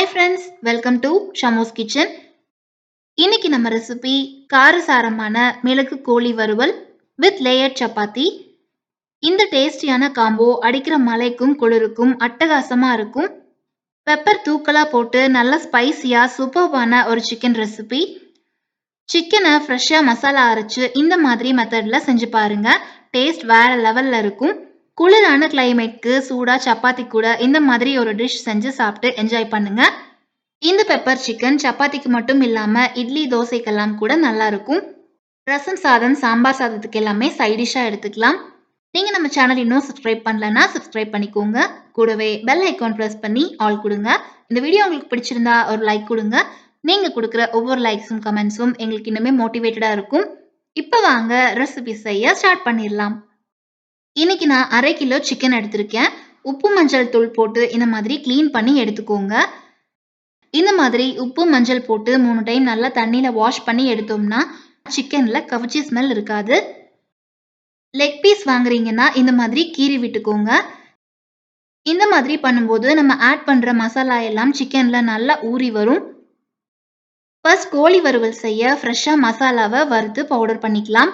Hi friends welcome to Shamo's kitchen இன்னைக்கு நம்ம recipe காரசாரமான மிளகு கோழி வறுவல் வித் லேயர் சப்பாத்தி. இந்த டேஸ்டியான காம்போ அடிக்கிற மலைக்கும் குளிருக்கும் அட்டகாசமாக இருக்கும். பெப்பர் தூக்கலாக போட்டு நல்ல ஸ்பைசியாக சூப்பர்பான ஒரு சிக்கன் ரெசிபி சிக்கனை ஃப்ரெஷ்ஷாக மசாலா அரைச்சு இந்த மாதிரி மெத்தடில் செஞ்சு பாருங்கள் டேஸ்ட் வேறு லெவலில் இருக்கும். குளிரான கிளைமேட்க்கு சூடாக சப்பாத்தி கூட இந்த மாதிரி ஒரு டிஷ் செஞ்சு சாப்பிட்டு என்ஜாய் பண்ணுங்க. இந்த பெப்பர் சிக்கன் சப்பாத்திக்கு மட்டும் இல்லாமல் இட்லி தோசைக்கெல்லாம் கூட நல்லா இருக்கும். ரசம் சாதம் சாம்பார் சாதத்துக்கு எல்லாமே சைடிஷாக எடுத்துக்கலாம். நீங்கள் நம்ம சேனல் இன்னும் சப்ஸ்கிரைப் பண்ணலன்னா சப்ஸ்கிரைப் பண்ணிக்கோங்க. கூடவே பெல் ஐக்கான் ப்ரெஸ் பண்ணி ஆல் கொடுங்க. இந்த வீடியோ உங்களுக்கு பிடிச்சிருந்தா ஒரு லைக் கொடுங்க. நீங்கள் கொடுக்குற ஒவ்வொரு லைக்ஸும் கமெண்ட்ஸும் எங்களுக்கு இன்னுமே மோட்டிவேட்டடாக இருக்கும். இப்போ வாங்க ரெசிபி செய்ய ஸ்டார்ட் பண்ணிடலாம். இன்னைக்கு நான் அரை கிலோ சிக்கன் எடுத்திருக்கேன். உப்பு மஞ்சள் தூள் போட்டு இந்த மாதிரி க்ளீன் பண்ணி எடுத்துக்கோங்க. இந்த மாதிரி உப்பு மஞ்சள் போட்டு மூணு டைம் நல்லா தண்ணியில் வாஷ் பண்ணி எடுத்தோம்னா சிக்கனில் கவிச்சி ஸ்மெல் இருக்காது. லெக் பீஸ் வாங்குறீங்கன்னா இந்த மாதிரி கீறி விட்டுக்கோங்க. இந்த மாதிரி பண்ணும்போது நம்ம ஆட் பண்ணுற மசாலா எல்லாம் சிக்கனில் நல்லா ஊறி வரும். ஃபர்ஸ்ட் கோழி வறுவல் செய்ய ஃப்ரெஷ்ஷாக மசாலாவை வறுத்து பவுடர் பண்ணிக்கலாம்.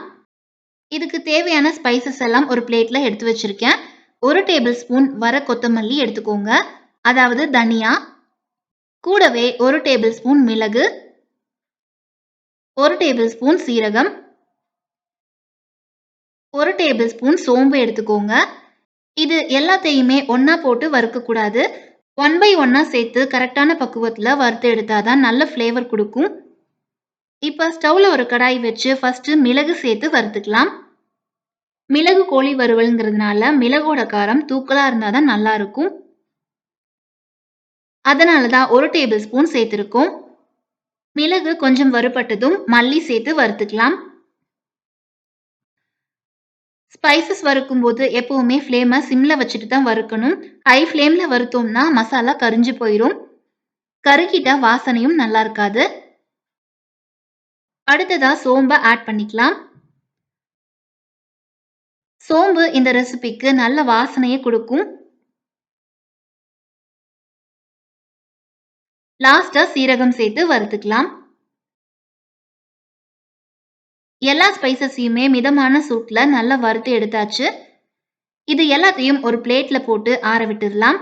இதுக்கு தேவையான ஸ்பைசஸ் எல்லாம் ஒரு பிளேட்டில் எடுத்து வச்சுருக்கேன். ஒரு டேபிள் ஸ்பூன் வர கொத்தமல்லி எடுத்துக்கோங்க. அதாவது தனியா. கூடவே ஒரு டேபிள் ஸ்பூன் மிளகு. ஒரு டேபிள் ஸ்பூன் சீரகம். ஒரு டேபிள் ஸ்பூன் சோம்பு எடுத்துக்கோங்க. இது எல்லாத்தையுமே ஒன்றா போட்டு வறுக்கக்கூடாது ஒன் பை ஒன்னாக சேர்த்து கரெக்டான பக்குவத்தில் வறுத்து எடுத்தாதான் நல்ல ஃப்ளேவர் கொடுக்கும். இப்போ ஸ்டவ்வில் ஒரு கடாய் வச்சு ஃபஸ்ட்டு மிளகு சேர்த்து வறுத்துக்கலாம். மிளகு கோழி வறுவல்ங்கிறதுனால மிளகோட காரம் தூக்கலா இருந்தால் தான் நல்லா இருக்கும். அதனால தான் ஒரு டேபிள் ஸ்பூன் சேர்த்துருக்கோம். மிளகு கொஞ்சம் வறுபட்டதும் மல்லி சேர்த்து வறுத்துக்கலாம். ஸ்பைசஸ் வறுக்கும் போது எப்பவுமே ஃப்ளேமை சிம்மில் வச்சுட்டு தான் வறுக்கணும். ஹை ஃப்ளேமில் வறுத்தோம்னா மசாலா கரிஞ்சு போயிடும் கருகிட்டா வாசனையும் நல்லா இருக்காது. அடுத்ததா சோம்பை ஆட் பண்ணிக்கலாம். சோம்பு இந்த ரெசிபிக்கு நல்ல வாசனையை கொடுக்கும். லாஸ்டா சீரகம் சேர்த்து வறுத்துக்கலாம். எல்லா ஸ்பைசஸையுமே மிதமான சூட்ல நல்லா வறுத்து எடுத்தாச்சு. இது எல்லாத்தையும் ஒரு பிளேட்ல போட்டு ஆற விட்டுடலாம்.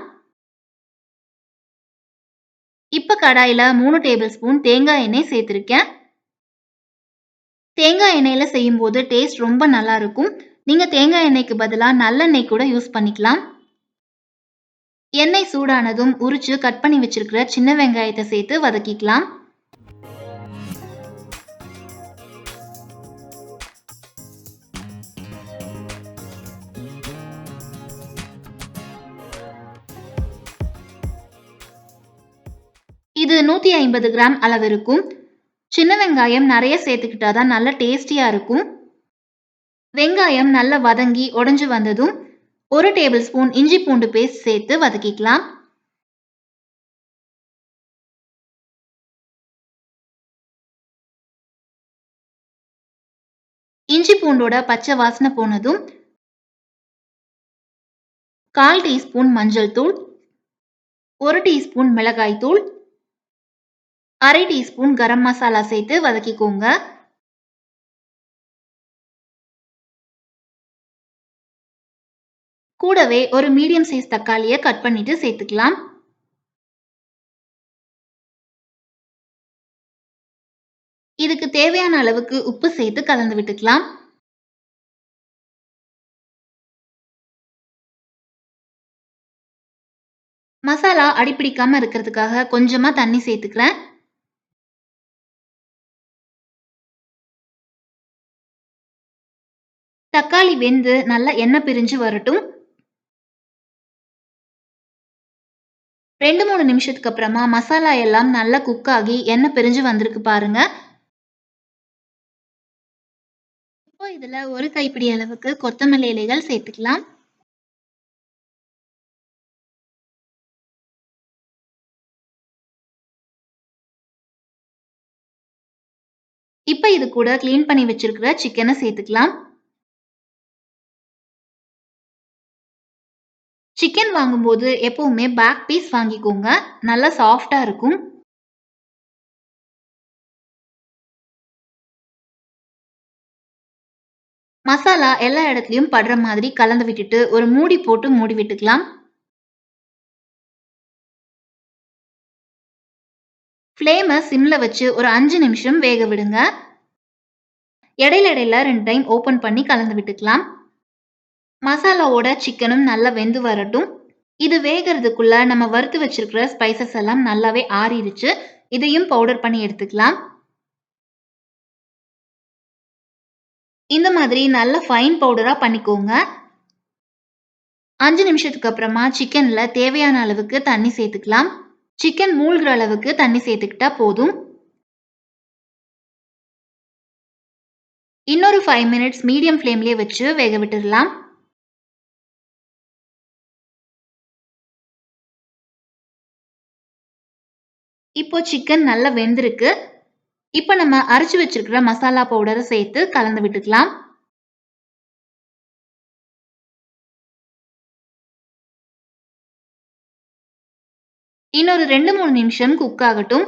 இப்ப கடாயில மூணு டேபிள் ஸ்பூன் தேங்காய் எண்ணெய் சேர்த்திருக்கேன். தேங்காய் எண்ணெயில் செய்யும்போது டேஸ்ட் ரொம்ப நல்லா இருக்கும் நீங்கள் தேங்காய் எண்ணெய்க்கு பதிலாக நல்லெண்ணெய் கூட யூஸ் பண்ணிக்கலாம். எண்ணெய் சூடானதும் உரிச்சு கட் பண்ணி வச்சிருக்கிற சின்ன வெங்காயத்தை சேர்த்து வதக்கிக்கலாம். இது நூற்றி ஐம்பது கிராம் அளவு இருக்கும் சின்ன வெங்காயம் நிறைய சேர்த்துக்கிட்டா தான் நல்ல டேஸ்டியாக இருக்கும். வெங்காயம் நல்லா வதங்கி உடஞ்சி வந்ததும் ஒரு டேபிள் ஸ்பூன் இஞ்சி பூண்டு பேஸ்ட் சேர்த்து வதக்கிக்கலாம். இஞ்சி பூண்டோட பச்சை வாசனை போனதும் கால் டீஸ்பூன் மஞ்சள் தூள் ஒரு டீஸ்பூன் மிளகாய் தூள் அரை டீஸ்பூன் கரம் மசாலா சேர்த்து வதக்கிக்கோங்க. கூடவே ஒரு மீடியம் சைஸ் தக்காளியை கட் பண்ணிட்டு சேர்த்துக்கலாம். இதுக்கு தேவையான அளவுக்கு உப்பு சேர்த்து கலந்து விட்டுக்கலாம். மசாலா அடிப்பிடிக்காம இருக்கிறதுக்காக கொஞ்சமா தண்ணி சேர்த்துக்கிறேன். தக்காளி வெந்து நல்லா எண்ணெய் பிரிஞ்சு வரட்டும். ரெண்டு மூணு நிமிஷத்துக்கு அப்புறமா மசாலா எல்லாம் நல்லா குக் ஆகி எண்ணெய் பிரிஞ்சு வந்திருக்கு பாருங்க. இப்போ இதில் ஒரு கைப்பிடி அளவுக்கு கொத்தமல்லி இலைகள் சேர்த்துக்கலாம். இப்போ இது கூட க்ளீன் பண்ணி வச்சிருக்கிற சிக்கனை சேர்த்துக்கலாம். சிக்கன் வாங்கும்போது எப்பவுமே பேக் பீஸ் வாங்கிக்கோங்க. நல்லா சாஃப்டாக இருக்கும். மசாலா எல்லா இடத்துலையும் படுற மாதிரி கலந்து விட்டுட்டு, ஒரு மூடி போட்டு மூடி விட்டுக்கலாம். ஃப்ளேமை சிம்ல வச்சு ஒரு அஞ்சு நிமிஷம் வேக விடுங்க. இடையில இடையில ரெண்டு டைம் ஓப்பன் பண்ணி கலந்து விட்டுக்கலாம். மசாலாவோட சிக்கனும் நல்லா வெந்து வரட்டும். இது வேகிறதுக்குள்ள நம்ம வறுத்து வச்சிருக்கிற ஸ்பைசஸ் எல்லாம் நல்லாவே ஆறிருச்சு. இதையும் பவுடர் பண்ணி எடுத்துக்கலாம். இந்த மாதிரி நல்ல ஃபைன் பவுடரா பண்ணிக்கோங்க. அஞ்சு நிமிஷத்துக்கு அப்புறமா சிக்கன்ல தேவையான அளவுக்கு தண்ணி சேர்த்துக்கலாம். சிக்கன் மூழ்கிற அளவுக்கு தண்ணி சேர்த்துக்கிட்டா போதும். இன்னொரு ஃபைவ் மினிட்ஸ் மீடியம் ஃப்ளேம்லேயே வச்சு வேக விட்டுடலாம் இப்போ சிக்கன் நல்லா வெந்திருக்கு. இப்போ நம்ம அரைச்சு வச்சிருக்கிற மசாலா பவுடரை சேர்த்து கலந்து விட்டுக்கலாம். இன்னொரு 2, 3 நிமிஷம் குக் ஆகட்டும்.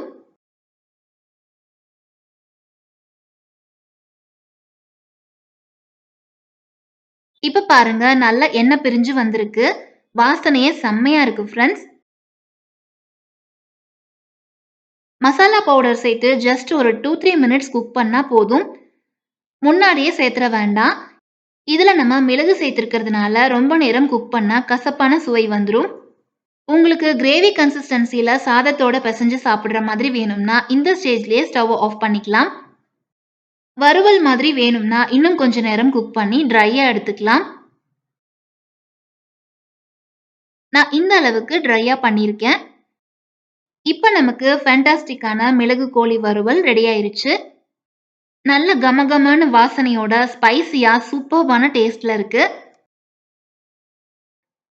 இப்ப பாருங்க நல்ல எண்ணெய் பிரிஞ்சு வந்திருக்கு. வாசனையே செம்மையா இருக்கு ஃப்ரெண்ட்ஸ் மசாலா பவுடர் சேர்த்து ஜஸ்ட் ஒரு 2, 3 மினிட்ஸ் குக் பண்ணால் போதும். முன்னாடியே சேர்த்துற வேண்டாம். இதில் நம்ம மிளகு சேர்த்துருக்கிறதுனால ரொம்ப நேரம் குக் பண்ணால் கசப்பான சுவை வந்துடும் உங்களுக்கு கிரேவி கன்சிஸ்டன்சியில் சாதத்தோட பிசைஞ்சு சாப்பிட்ற மாதிரி வேணும்னா இந்த ஸ்டேஜ்லேயே ஸ்டவ் ஆஃப் பண்ணிக்கலாம். வறுவல் மாதிரி வேணும்னா இன்னும் கொஞ்ச நேரம் குக் பண்ணி ட்ரையாக எடுத்துக்கலாம். நான் இந்த அளவுக்கு ட்ரையாக பண்ணியிருக்கேன். இப்போ நமக்கு ஃபேண்டாஸ்டிக்கான மிளகு கோழி வறுவல் ரெடி ஆயிருச்சு. நல்ல கமகமன்னு வாசனையோட ஸ்பைசியா சூப்பர்வான டேஸ்ட்ல இருக்கு.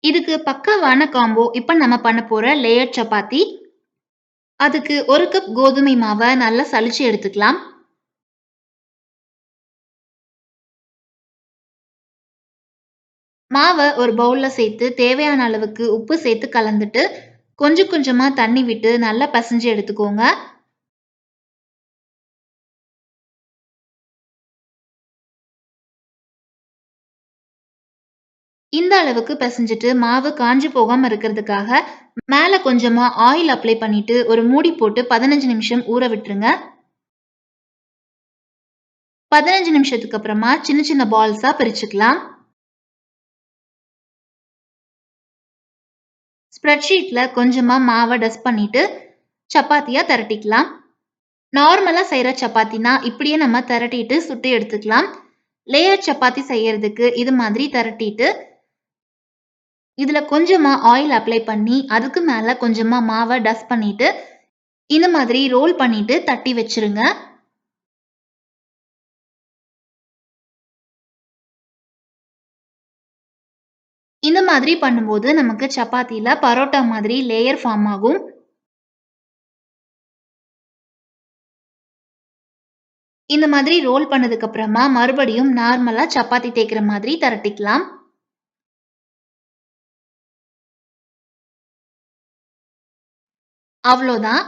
இதுக்கு பக்காவான காம்போ இப்போ நம்ம பண்ண போற லேயர் சப்பாத்தி. அதுக்கு ஒரு கப் கோதுமை மாவை நல்லா சலிச்சு எடுத்துக்கலாம். மாவை ஒரு பவுல்ல சேர்த்து தேவையான அளவுக்கு உப்பு சேர்த்து கலந்துட்டு, கொஞ்சம் கொஞ்சமாக தண்ணி விட்டு நல்லா பசைஞ்சு எடுத்துக்கோங்க. இந்த அளவுக்கு பிசைஞ்சுட்டு மாவு காஞ்சு போகாம இருக்கிறதுக்காக மேலே கொஞ்சமாக ஆயில் அப்ளை பண்ணிட்டு ஒரு மூடி போட்டு 15 நிமிஷம் ஊற விட்டுருங்க. 15 நிமிஷத்துக்கு அப்புறமா சின்ன சின்ன பால்ஸாக பிரிச்சுக்கலாம். ஸ்ப்ரெட்ஷீட்ல கொஞ்சமா மாவை டஸ்ட் பண்ணிட்டு சப்பாத்தியா திரட்டிக்கலாம். நார்மலா செய்யற சப்பாத்தினா இப்படியே நம்ம திரட்டிட்டு சுட்டு எடுத்துக்கலாம். லேயர் சப்பாத்தி செய்யறதுக்கு இது மாதிரி திரட்டிட்டு இதுல கொஞ்சமா ஆயில் அப்ளை பண்ணி அதுக்கு மேல கொஞ்சமா மாவை டஸ்ட் பண்ணிட்டு இந்த மாதிரி ரோல் பண்ணிட்டு தட்டி வச்சிருங்க. மாதிரி பண்ணும்போது நமக்கு சப்பாத்தியில் பரோட்டா மாதிரி லேயர் ஃபார்ம் ஆகும். இந்த மாதிரி ரோல் பண்ணதுக்கு அப்புறமா மறுபடியும் நார்மலாக சப்பாத்தி தேய்க்கிற மாதிரி திரட்டிக்கலாம். அவ்வளோதான்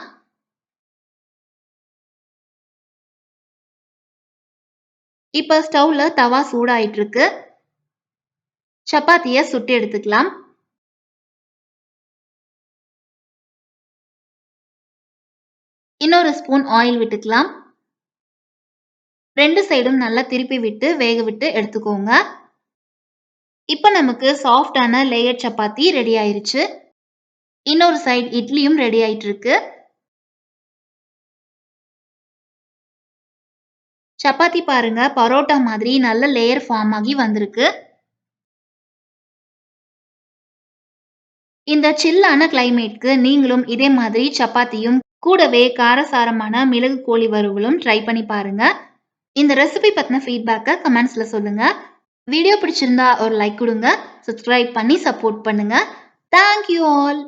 இப்போ ஸ்டவ்வில் தவா சூடாயிட்டு இருக்கு. சப்பாத்திய சுட்டு எடுத்துக்கலாம். இன்னொரு ஸ்பூன் ஆயில் விட்டுக்கலாம். ரெண்டு சைடும் நல்லா திருப்பி விட்டு வேக விட்டு எடுத்துக்கோங்க. இப்ப நமக்கு சாஃப்ட்டான லேயர் சப்பாத்தி ரெடி ஆயிருச்சு. இன்னொரு சைடு இட்லியும் ரெடி ஆயிட்டு இருக்கு. சப்பாத்தி பாருங்க பரோட்டா மாதிரி நல்ல லேயர் ஃபார்ம் ஆகி வந்திருக்கு. இந்த சில்லான கிளைமேட்க்கு நீங்களும் இதே மாதிரி சப்பாத்தியும் கூடவே காரசாரமான மிளகு கோழி வறுவலும் ட்ரை பண்ணி பாருங்க. இந்த ரெசிபி பத்தின ஃபீட்பேக்கை கமெண்ட்ஸ்ல சொல்லுங்க. வீடியோ பிடிச்சிருந்தா ஒரு லைக் கொடுங்க சப்ஸ்கிரைப் பண்ணி சப்போர்ட் பண்ணுங்க. Thank you all.